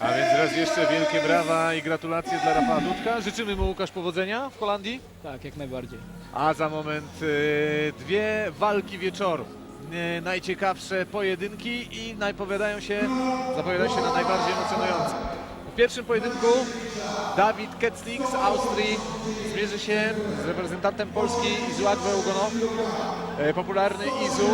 A więc raz jeszcze wielkie brawa i gratulacje dla Rafała Dudka. Życzymy mu Łukasz powodzenia w Holandii. tak, jak najbardziej. A za moment y, dwie walki wieczoru. Y, najciekawsze pojedynki i najpowiadają się, zapowiadają się na najbardziej emocjonujące. W pierwszym pojedynku Dawid Keclik z Austrii zmierzy się z reprezentantem Polski Izu Agbełgono. E, Popularny Izu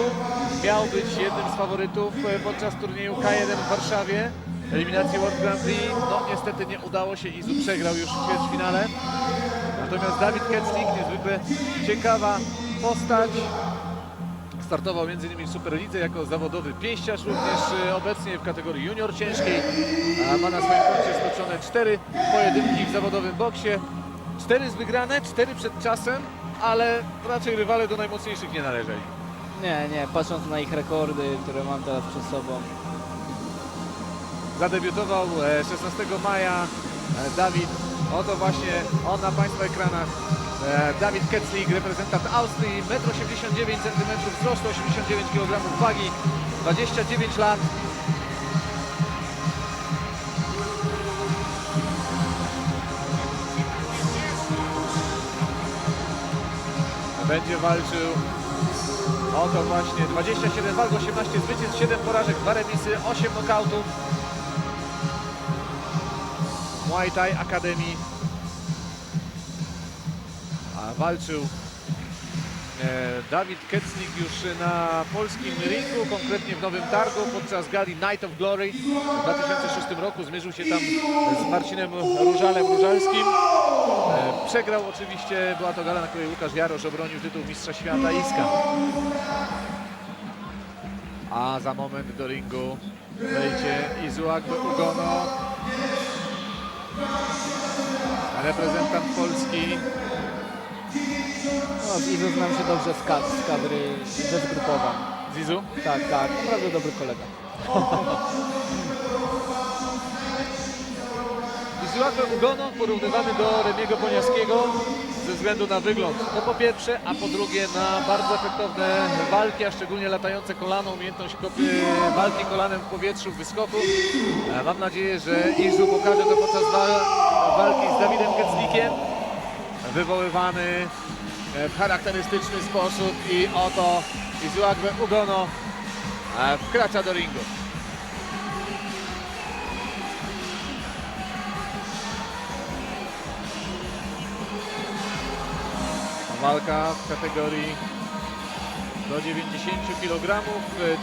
miał być jednym z faworytów e, podczas turnieju K1 w Warszawie. Eliminacji World Grand Prix. No niestety nie udało się. Izu przegrał już w ćwierćfinale. Natomiast Dawid Keclik, niezwykle ciekawa postać. Startował m.in. w Superlidze jako zawodowy pięściarz, również e, obecnie w kategorii junior ciężkiej. A ma na swoim koncie stoczone cztery pojedynki w zawodowym boksie. Cztery z wygrane, cztery przed czasem, ale raczej rywale do najmocniejszych nie należeli. Nie, nie, patrząc na ich rekordy, które mam teraz przed sobą. Zadebiutował e, 16 maja e, Dawid, oto właśnie on na Państwa ekranach. E, Dawid Keclik, reprezentant Austrii, 1,89 cm wzrostu, 89 kg wagi, 29 lat. Będzie walczył Oto właśnie 27 walk, 18 zwycięstw, 7 porażek, 2 remisy, 8 nokautów. Muay Thai Akademii. A walczył e, Dawid Kecnik już na polskim ringu, konkretnie w Nowym Targu podczas gali Night of Glory w 2006 roku. Zmierzył się tam z Marcinem Różalem Różalskim. E, Przegrał oczywiście, była to gala, na której Łukasz Jarosz obronił tytuł Mistrza Świata Iska. A za moment do ringu wejdzie Izuagbe Ugono. Reprezentant Polski. No, z Izu znam się dobrze z, kad z kadry ze zgrupowań. Zizu. Tak, tak, naprawdę dobry kolega. Izuagbe Ugono porównywany do Remiego Poniaskiego ze względu na wygląd. To po pierwsze, a po drugie na bardzo efektowne walki, a szczególnie latające kolano, umiejętność walki kolanem w powietrzu, w wyskoku. E, Mam nadzieję, że Izu pokaże to podczas wa- walki z Dawidem Keclikiem. Wywoływany e, w charakterystyczny sposób i oto Izuagbe Ugono e, wkracza do ringu. Walka w kategorii do 90 kg.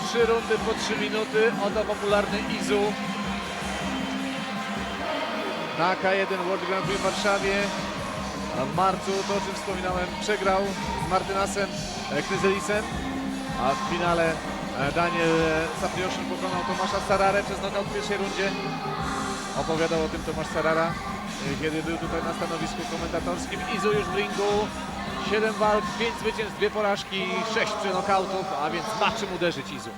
Trzy rundy po 3 minuty. Oto popularny Izu. Na K1 World Grand Prix w Warszawie. W marcu, to o czym wspominałem, przegrał z Martynasem e, Kryzelisem. A w finale e, Daniel Saprioszyn pokonał Tomasza Sararę przez knockout w pierwszej rundzie. Opowiadał o tym Tomasz Sarara, e, kiedy był tutaj na stanowisku komentatorskim. Izu już w ringu. 7 walk, 5 zwycięstw, 2 porażki, 6 knokautów, a więc ma czym uderzyć Izu.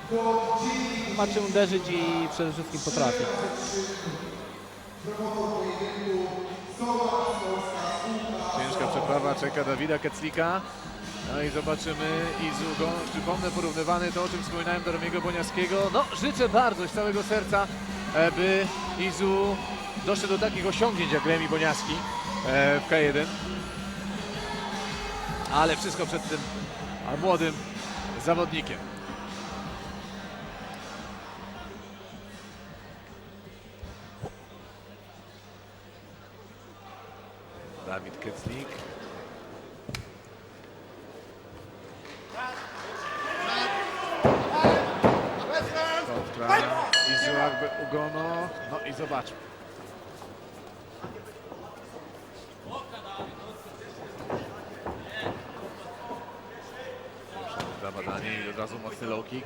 Ma czym uderzyć i przede wszystkim potrafi. Ciężka przeprawa czeka Dawida Keclika. No i zobaczymy Izu go, przypomnę, porównywany to, o czym wspominałem do Remiego Boniackiego. No, życzę bardzo z całego serca, e, by Izu doszedł do takich osiągnięć jak Remi Boniacki e, w K1. Ale wszystko przed tym młodym zawodnikiem. Dawid Keclik. Kontra jakby Ugono. No i zobaczmy. Zabadanie i od razu mocny low kick.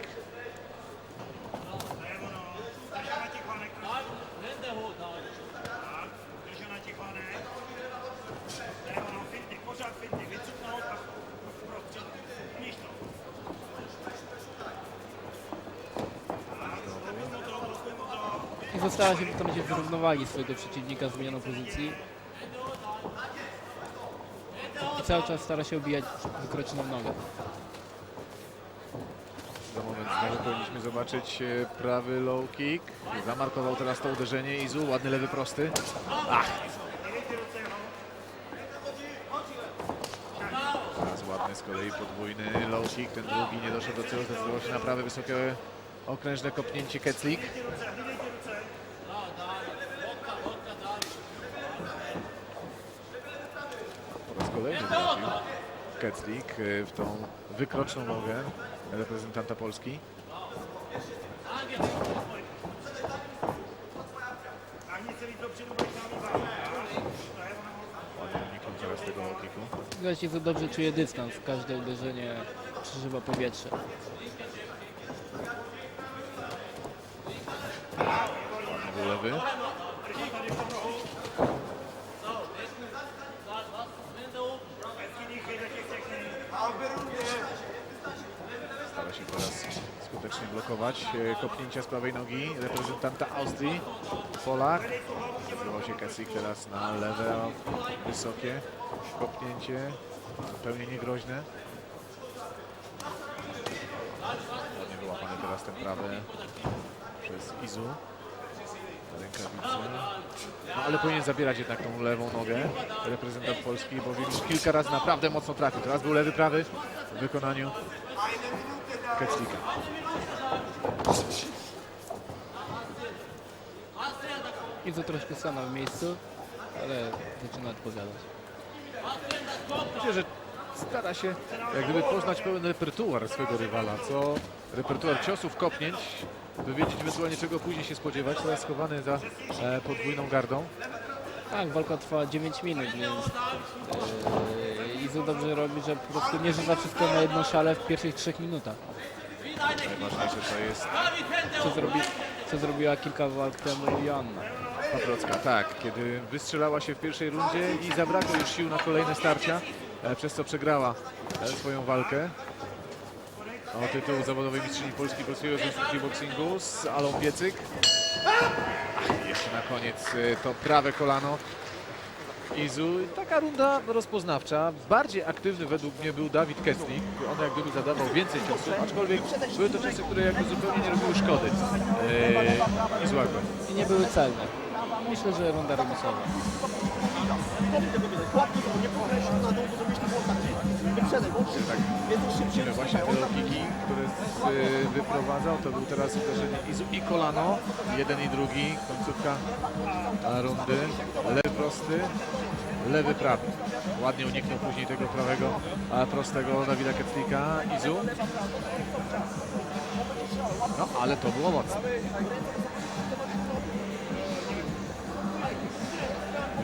I została się w temacie wyrównowagi swojego przeciwnika z zmianą pozycji. I cały czas stara się obijać wykroczoną nogę. Może powinniśmy zobaczyć e, prawy low kick. Zamarkował teraz to uderzenie Izu, ładny lewy prosty. Ach! Teraz ładny z kolei podwójny low kick, ten drugi nie doszedł do celu, zdecydował się na prawe wysokie okrężne kopnięcie Keclik. Po raz kolejny Keclik e, w tą wykroczną nogę reprezentanta Polski. To dobrze czuje dystans, każde uderzenie przeżywa powietrze. Lewy. Stara się teraz skutecznie blokować e, kopnięcia z prawej nogi reprezentanta Austrii, Polak. Zdecydował się Kesik teraz na lewe, wysokie kopnięcie, zupełnie niegroźne. Ładnie wyłapany teraz ten prawy przez Izu. Rękawice. No ale powinien zabierać jednak tą lewą nogę reprezentant Polski, bo już kilka razy naprawdę mocno trafił. Teraz był lewy, prawy w wykonaniu Keclika. I to troszkę sama w miejscu, ale zaczyna odpowiadać. Myślę, że stara się jak gdyby poznać pełen repertuar swego rywala, co repertuar ciosów, kopnięć, by wiedzieć ewentualnie czego później się spodziewać. Teraz schowany za e, podwójną gardą. Tak, walka trwa 9 minut, więc yy, Izu dobrze robi, że po prostu nie rzuca wszystko na jedną szalę w pierwszych 3 minutach. Najważniejsze to jest Co, zrobi, co zrobiła kilka walk temu Joanna. Paprocka, tak, kiedy wystrzelała się w pierwszej rundzie i zabrakło już sił na kolejne starcia, e, przez co przegrała e, swoją walkę o tytuł zawodowej mistrzyni Polski Polskiego Związku Kickboxingu z Alą Piecyk. Ach, jeszcze na koniec e, to prawe kolano Izu. I Taka runda rozpoznawcza. Bardziej aktywny według mnie był Dawid Kesnik. On jak gdyby zadawał więcej ciosów, aczkolwiek były to ciosy, które jakby zupełnie nie robiły szkody e, Izuago. I nie były celne. Myślę, że runda remisowa. Tak widzimy właśnie te logiki, które z, y, wyprowadzał. To był teraz uderzenie Izu i kolano. Jeden i drugi, końcówka rundy. Lewy prosty, lewy prawy. Ładnie uniknął później tego prawego e, prostego Dawida Keclika. Izu. No, ale to było mocne.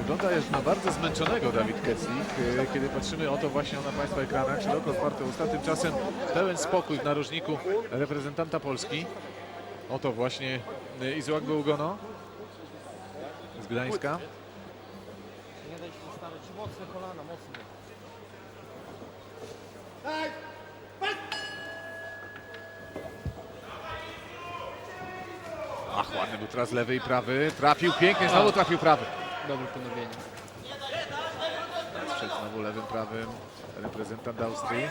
Wygląda już na bardzo zmęczonego Dawid Keclik, e, kiedy patrzymy oto właśnie na Państwa ekranach, szeroko otwarte usta, tymczasem pełen spokój w narożniku reprezentanta Polski. Oto właśnie e, Izuak Bełgono z Gdańska. Nie daj się. Mocne kolana, mocne. Ach, ładny był teraz lewy i prawy. Trafił pięknie, znowu trafił prawy. Dobre ponowienie. Przed znowu lewym, prawym reprezentant Austrii.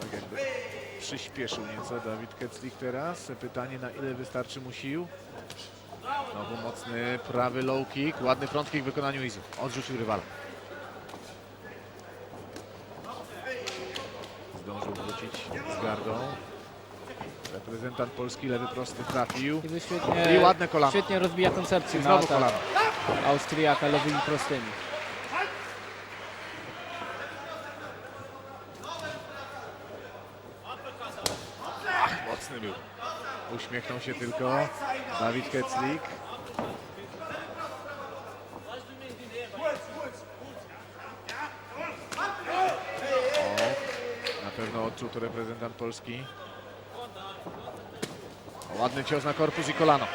Tak jakby przyspieszył nieco Dawid Keclik teraz. Pytanie na ile wystarczy mu sił. Znowu mocny prawy low kick, ładny front kick w wykonaniu Izu. Odrzucił rywala. Zdążył wrócić gardą. Reprezentant Polski lewy prosty trafił. Izu świetnie, I ładne kolano. świetnie rozbija koncepcję na Znowu kolano. Austriaka lewymi prostymi. Mocny był. Uśmiechnął się tylko Dawid Keclik. Pewno odczuł to reprezentant Polski. Ładny cios na korpus i kolano.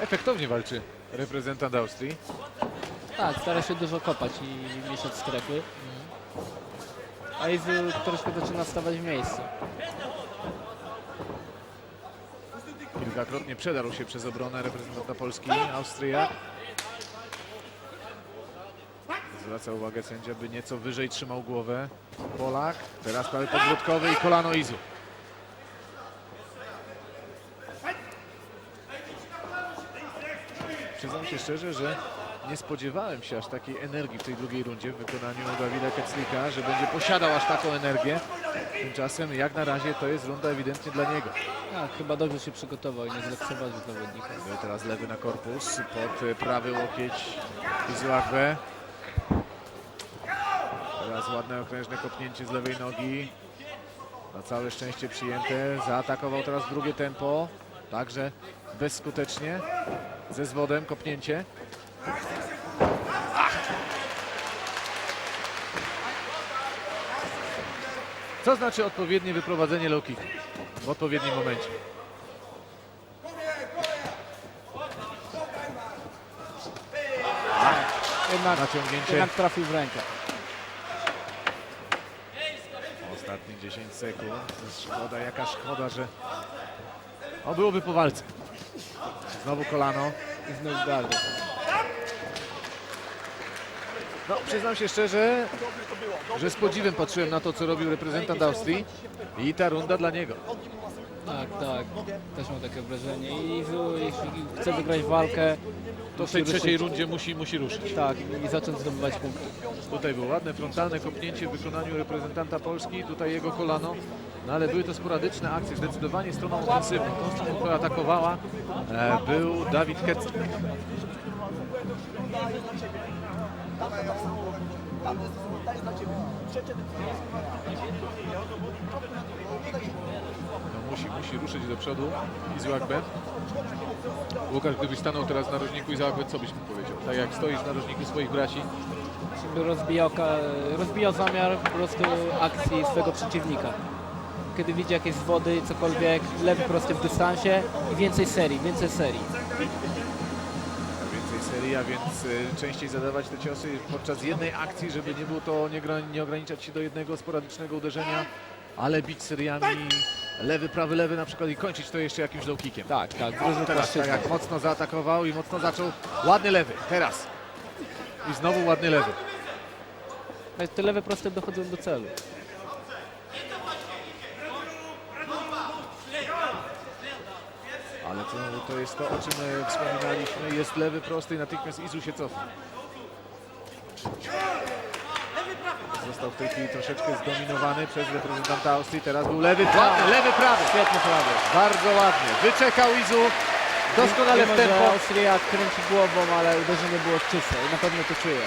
Efektownie walczy reprezentant Austrii. Tak, stara się dużo kopać i mieszać strefy. Izu troszkę zaczyna stawać w miejscu. Kilkakrotnie przedarł się przez obronę reprezentanta Polski, Austriak. Zwraca uwagę sędzia, by nieco wyżej trzymał głowę. Polak, teraz prawy podwrótkowy i kolano Izu. Przyznam się szczerze, że nie spodziewałem się aż takiej energii w tej drugiej rundzie w wykonaniu Dawida Keclika, że będzie posiadał aż taką energię. Tymczasem jak na razie to jest runda ewidentnie dla niego. Tak, chyba dobrze się przygotował i nie zlekceważył zawodnika. No teraz lewy na korpus, pod prawy łokieć Izuagwe. Teraz ładne okrężne kopnięcie z lewej nogi. Na całe szczęście przyjęte. Zaatakował teraz drugie tempo. Także bezskutecznie. Ze zwodem kopnięcie. Co znaczy odpowiednie wyprowadzenie low kicku w odpowiednim momencie? Jednak, Naciągnięcie. jednak trafił w rękę. Ostatnie 10 sekund. Szkoda, jaka szkoda, że... O, byłoby po walce. Znowu kolano. I znów gardę. No, przyznam się szczerze, że z podziwem patrzyłem na to, co robił reprezentant Austrii. I ta runda dla niego. Tak, tak. Też mam takie wrażenie. I jeśli chce wygrać walkę, To w tej trzeciej rundzie musi, musi ruszyć. tak, i zacząć zdobywać punkty. Tutaj było ładne frontalne kopnięcie w wykonaniu reprezentanta Polski. Tutaj jego kolano. No ale były to sporadyczne akcje. Zdecydowanie stroną ofensywną. Tą stroną, która atakowała, e, był Dawid No, musi, musi ruszyć do przodu Izuakbe. Łukasz, gdybyś stanął teraz w narożniku Izuakbe, co byś mu powiedział? Tak jak stoisz w narożniku swoich braci, rozbijał, rozbijał zamiar po prostu akcji swojego przeciwnika. Kiedy widzi jakieś zwody, cokolwiek, lewy prosty w dystansie i więcej serii, więcej serii. Więcej serii, a więc y, częściej zadawać te ciosy podczas jednej akcji, żeby nie było to, nie, gra- nie ograniczać się do jednego sporadycznego uderzenia, ale bić seriami lewy, prawy, lewy na przykład i kończyć to jeszcze jakimś low kickiem. Tak, tak, w różnych Teraz tak jak mocno zaatakował i mocno zaczął. Ładny lewy, teraz. I znowu ładny lewy. Te lewe proste dochodzą do celu. To, jest to, o czym e, wspominaliśmy. Jest lewy prosty i natychmiast Izu się cofa. Został w tej chwili troszeczkę zdominowany przez reprezentanta Austrii. Teraz był lewy, ładny, lewy, prawy. Świetny prawy. Bardzo ładnie. Wyczekał Izu. Doskonale w tempo. Austriak kręci głową, ale uderzenie było czyste i na pewno to czuje.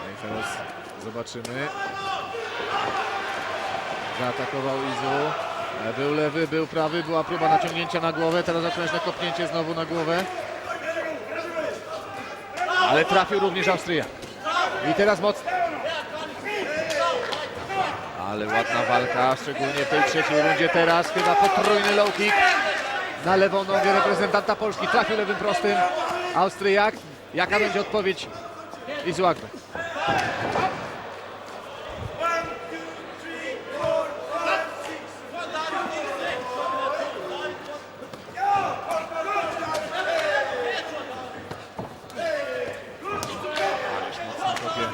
No i teraz zobaczymy. Zaatakował Izu. E, Był lewy, był prawy, była próba naciągnięcia na głowę, teraz okrężne kopnięcie znowu na głowę. Ale trafił również Austriak. I teraz mocno. Ale ładna walka, szczególnie w tej trzeciej rundzie teraz. Chyba potrójny low kick na lewą nogę reprezentanta Polski. Trafił lewym prostym Austriak. Jaka będzie odpowiedź Izuagbe? Ależ mocno kopie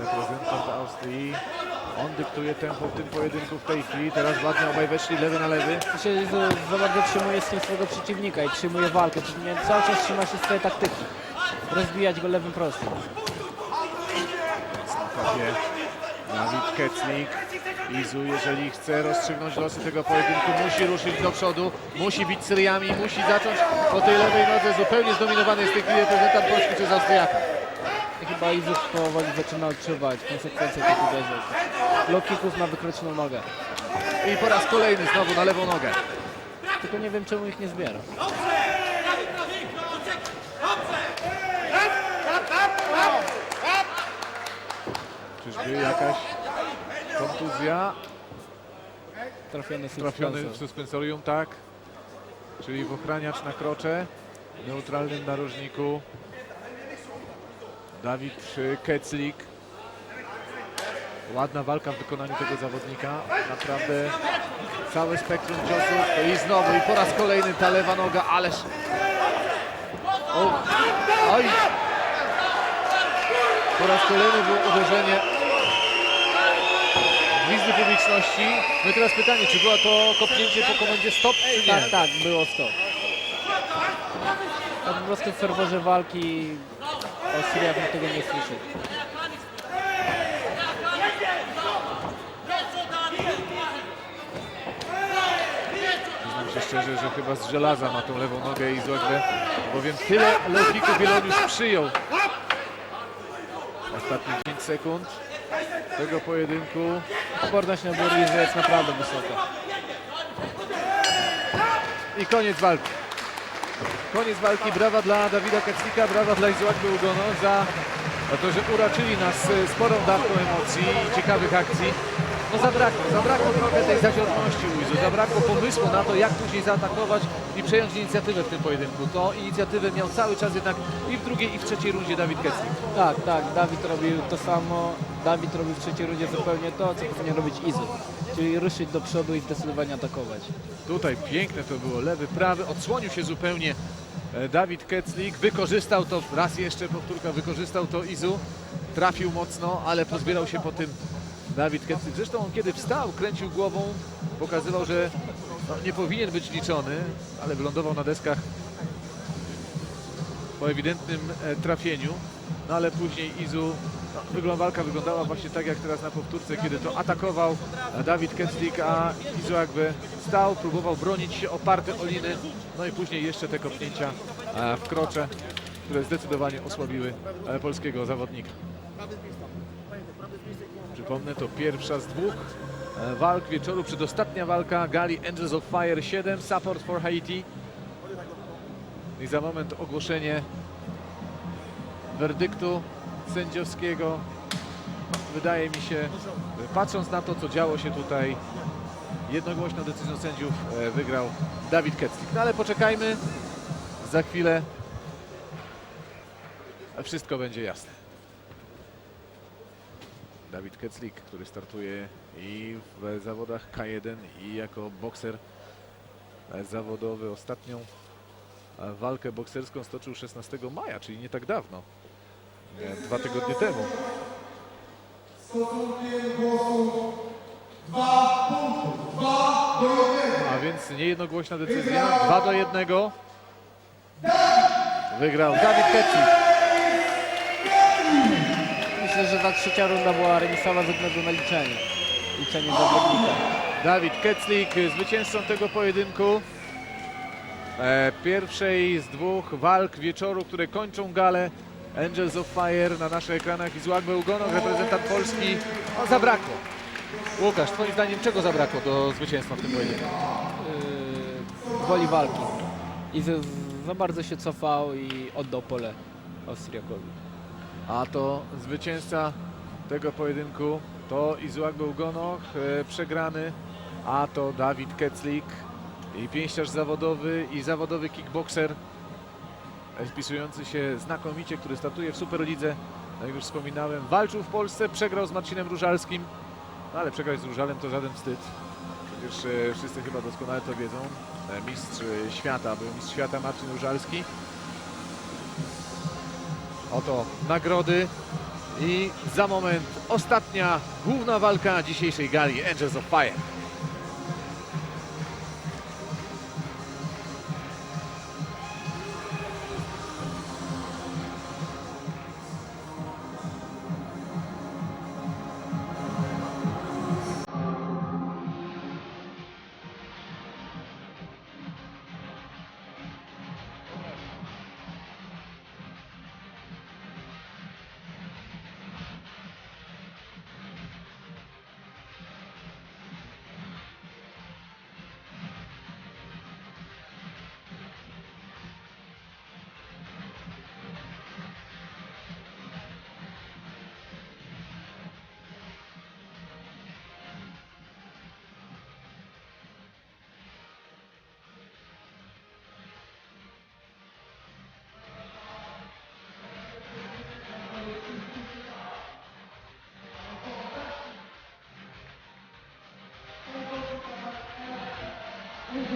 reprezentant Austrii. On dyktuje tempo w tym pojedynku w tej chwili. Teraz ładnie obaj weszli lewy na lewy. Się za- bardzo trzymuje z tym swojego przeciwnika i przyjmuje walkę. Powinien cały czas trzyma się swojej taktyki. Rozbijać go lewym prostym. Kopie Dawid Keclik. Izu, jeżeli chce rozstrzygnąć losy tego pojedynku, musi ruszyć do przodu, musi bić seriami, musi zacząć po tej lewej nodze. Zupełnie zdominowany jest w tej chwili reprezentant Polski przez Austriaka. I chyba Izów powoli zaczyna odczuwać konsekwencje tych uderzeń. Low kicków na wykroczną nogę. I po raz kolejny znowu na lewą nogę. Tylko nie wiem czemu ich nie zbiera. Czyżby jakaś kontuzja? Trafiony Trafiony w suspensor. suspensorium, tak. czyli w ochraniacz na krocze, neutralnym narożniku. Dawid Keclik. Ładna walka w wykonaniu tego zawodnika. Naprawdę całe spektrum ciosów. I znowu, i po raz kolejny ta lewa noga, ależ... O, oj! Po raz kolejny było uderzenie gwizdy publiczności. No i teraz pytanie, czy było to kopnięcie po komendzie stop, czy nie? Tak, tak, było stop. A po prostu w ferworze walki Austriak mógł tego nie słyszeć. Przyznam się szczerze, że chyba z żelaza ma tą lewą nogę i złegę, bowiem tyle low Bieloniusz przyjął. Ostatnie 5 sekund tego pojedynku. Odporność na Burrizę jest naprawdę wysoka. I koniec walki. Koniec walki. Brawa dla Dawida Kaclika, brawa dla Izołaku Ugono za to, że uraczyli nas sporą dawką emocji i ciekawych akcji. No zabrakło, zabrakło trochę tej zadziorności u Izu, zabrakło pomysłu na to, jak później zaatakować i przejąć inicjatywę w tym pojedynku. To inicjatywę miał cały czas jednak i w drugiej i w trzeciej rundzie Dawid Kaclik. Tak, tak, Dawid robił to samo. Dawid robił w trzeciej rundzie zupełnie to, co powinien robić Izu. Czyli ruszyć do przodu i zdecydowanie atakować. Tutaj piękne to było, lewy, prawy, odsłonił się zupełnie e, Dawid Keclik, wykorzystał to, raz jeszcze powtórka, wykorzystał to Izu, trafił mocno, ale pozbierał się po tym Dawid Keclik. Zresztą on kiedy wstał, kręcił głową, pokazywał, że no, nie powinien być liczony, ale wylądował na deskach po ewidentnym e, trafieniu, no ale później Izu, walka wyglądała właśnie tak jak teraz na powtórce, kiedy to atakował e, Dawid Keclik, a Izu jakby stał, próbował bronić się oparty o liny, no i później jeszcze te kopnięcia e, w krocze, które zdecydowanie osłabiły e, polskiego zawodnika. Przypomnę, to pierwsza z dwóch walk wieczoru, przedostatnia walka gali Angels of Fire 7, Support for Haiti. I za moment ogłoszenie werdyktu sędziowskiego. Wydaje mi się, patrząc na to, co działo się tutaj, jednogłośną decyzją sędziów e, wygrał Dawid Keclik. No ale poczekajmy, za chwilę wszystko będzie jasne. Dawid Keclik, który startuje i w zawodach K1 i jako bokser e, zawodowy. Ostatnią e, walkę bokserską stoczył 16 maja, czyli nie tak dawno. E, Dwa tygodnie temu. A więc niejednogłośna decyzja. 2 do 1. Wygrał Dawid Keclik. Myślę, że ta trzecia runda była remisowa ze względu na liczenie. Liczenie zawodnika. Dawid Keclik zwycięzcą tego pojedynku. E, pierwszej z dwóch walk wieczoru, które kończą galę Angels of Fire na naszych ekranach i Złagłe Ugonok, reprezentant Polski. No, zabrakło. Łukasz, twoim zdaniem czego zabrakło do zwycięstwa w tym pojedynku? Yy, woli walki. Izu za bardzo się cofał i oddał pole Austriakowi. A to zwycięzca tego pojedynku to Izuago Ugonoch, e, przegrany, a to Dawid Keclik i pięściarz zawodowy i zawodowy kickboxer wpisujący się znakomicie, który startuje w Superlidze. No jak już wspominałem, walczył w Polsce, przegrał z Marcinem Różalskim, no ale przegrać z Różalem to żaden wstyd. Przecież e, wszyscy chyba doskonale to wiedzą. E, Mistrz e, świata, był mistrz świata Marcin Różalski. Oto nagrody i za moment ostatnia główna walka dzisiejszej gali Angels of Fire.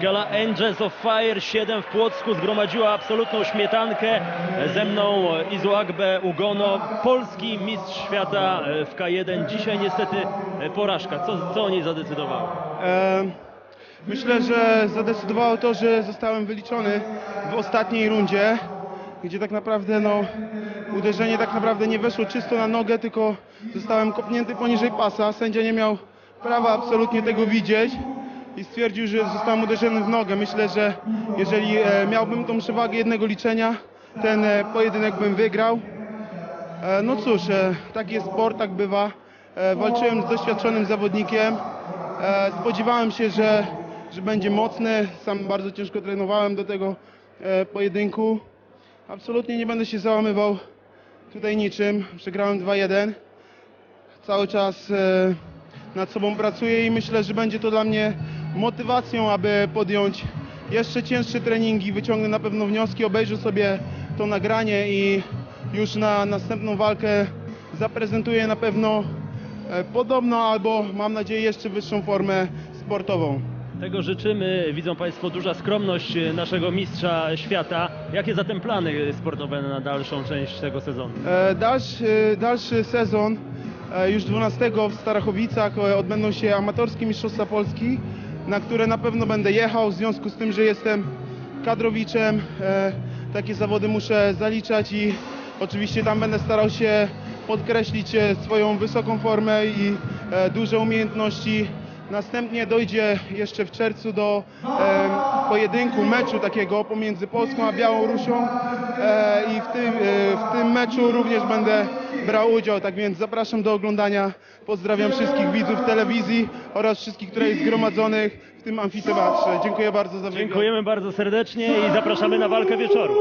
Gala Angels of Fire 7 w Płocku zgromadziła absolutną śmietankę. Ze mną Izu Agbe Ugono, polski mistrz świata w K1. Dzisiaj niestety porażka. Co, co o niej zadecydowało? Myślę, że zadecydowało to, że zostałem wyliczony w ostatniej rundzie, gdzie tak naprawdę no, uderzenie tak naprawdę nie weszło czysto na nogę, tylko zostałem kopnięty poniżej pasa. Sędzia nie miał prawa absolutnie tego widzieć i stwierdził, że zostałem uderzony w nogę. Myślę, że jeżeli e, miałbym tą przewagę jednego liczenia, ten e, pojedynek bym wygrał. E, No cóż, taki jest sport, tak bywa. Walczyłem z doświadczonym zawodnikiem. Spodziewałem się, że, że będzie mocny. Sam bardzo ciężko trenowałem do tego pojedynku. Absolutnie nie będę się załamywał tutaj niczym. Przegrałem 2-1. Cały czas nad sobą pracuję i myślę, że będzie to dla mnie motywacją, aby podjąć jeszcze cięższe treningi. Wyciągnę na pewno wnioski, obejrzę sobie to nagranie i już na następną walkę zaprezentuję na pewno e, podobną albo mam nadzieję jeszcze wyższą formę sportową. Tego życzymy. Widzą Państwo duża skromność naszego mistrza świata. Jakie zatem plany sportowe na dalszą część tego sezonu? E, Dalszy, dalszy sezon, e, już 12 w Starachowicach e, odbędą się amatorskie Mistrzostwa Polski, na które na pewno będę jechał w związku z tym, że jestem kadrowiczem. e, Takie zawody muszę zaliczać i oczywiście tam będę starał się podkreślić e, swoją wysoką formę i e, duże umiejętności. Następnie dojdzie jeszcze w czerwcu do e, pojedynku, meczu takiego pomiędzy Polską a Białorusią e, i w tym, e, w tym meczu również będę brał udział, tak więc zapraszam do oglądania. Pozdrawiam wszystkich widzów telewizji oraz wszystkich tutaj zgromadzonych w tym amfiteatrze. Dziękuję bardzo za wywiad. Dziękujemy bardzo serdecznie i zapraszamy na walkę wieczoru.